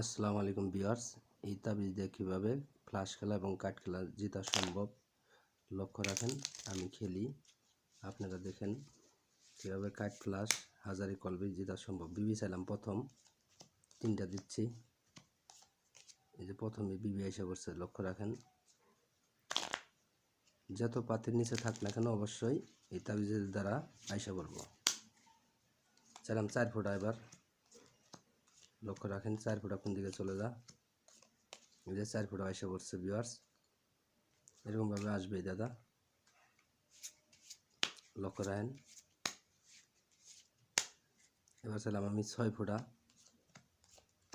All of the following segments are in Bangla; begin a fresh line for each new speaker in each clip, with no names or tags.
আসসালামু আলাইকুম বিয়ার্স এই তাবিজ দিয়ে কীভাবে ফ্লাশ খেলা এবং কাঠ খেলা জেতা সম্ভব লক্ষ্য রাখেন, আমি খেলি। আপনারা দেখেন কীভাবে কাঠ ফ্লাশ, হাজারি, কলবে জেতা সম্ভব। বিবি চাইলাম প্রথম, তিনটা দিচ্ছি। এই যে প্রথমে বিবি এসে পড়ছে লক্ষ্য রাখেন। যত পাতির নিচে থাক না কেন, অবশ্যই এই তাবিজের দ্বারা আইসা পড়ব। চাইলাম চার ফোটা এবার। লক্ষ্য রাখেন, চার ফুটা কোন দিকে চলে যা। এই যে চার ফুটা এসে পড়ছে ভিউয়ার্স এরকমভাবে আসবে দাদা। লক্ষ্য রাখেন। এবার চাইলাম আমি ছয় ফুটা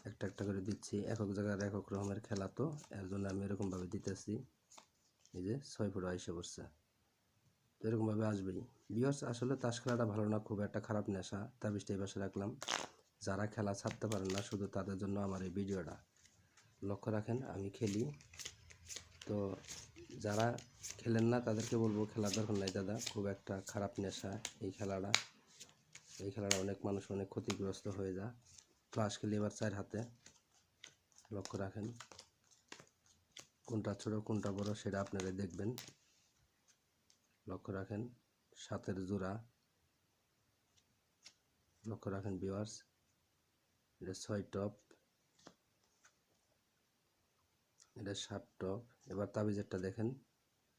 একটা একটা করে দিচ্ছি, একক জায়গার একক রকমের খেলা তো, এর জন্য আমি এরকমভাবে দিতেছি। এই যে ছয় ফুটা এসে পড়ছে তো এরকমভাবে আসবেই। বিয়ার্স আসলে তাস খেলাটা ভালো না, খুব একটা খারাপ নেশা। তাবিজটা এই পাশে রাখলাম। যারা খেলা ছাড়তে পারেন না, শুধু তাদের জন্য আমার এই ভিডিওটা। লক্ষ্য রাখেন, আমি খেলি। তো যারা খেলেন না, তাদেরকে বলব খেলার দরকার নাই দাদা, খুব একটা খারাপ নেশা এই খেলাটা। এই খেলাটা অনেক মানুষ অনেক ক্ষতিগ্রস্ত হয়ে যায়। ক্লাস খেলি এবার চার হাতে। লক্ষ্য রাখেন, কোনটা ছোট, কোনটা বড় সেটা আপনারা দেখবেন। লক্ষ্য রাখেন, সাতের জোড়া। লক্ষ্য রাখেন ভিউয়ার্স এটা ছয় টপ, এটা সাত টপ। এবার তাবিজেরটা দেখেন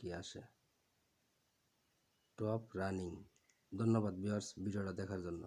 কি আসে। Top running. ধন্যবাদ ভিউয়ার্স ভিডিওটা দেখার জন্য।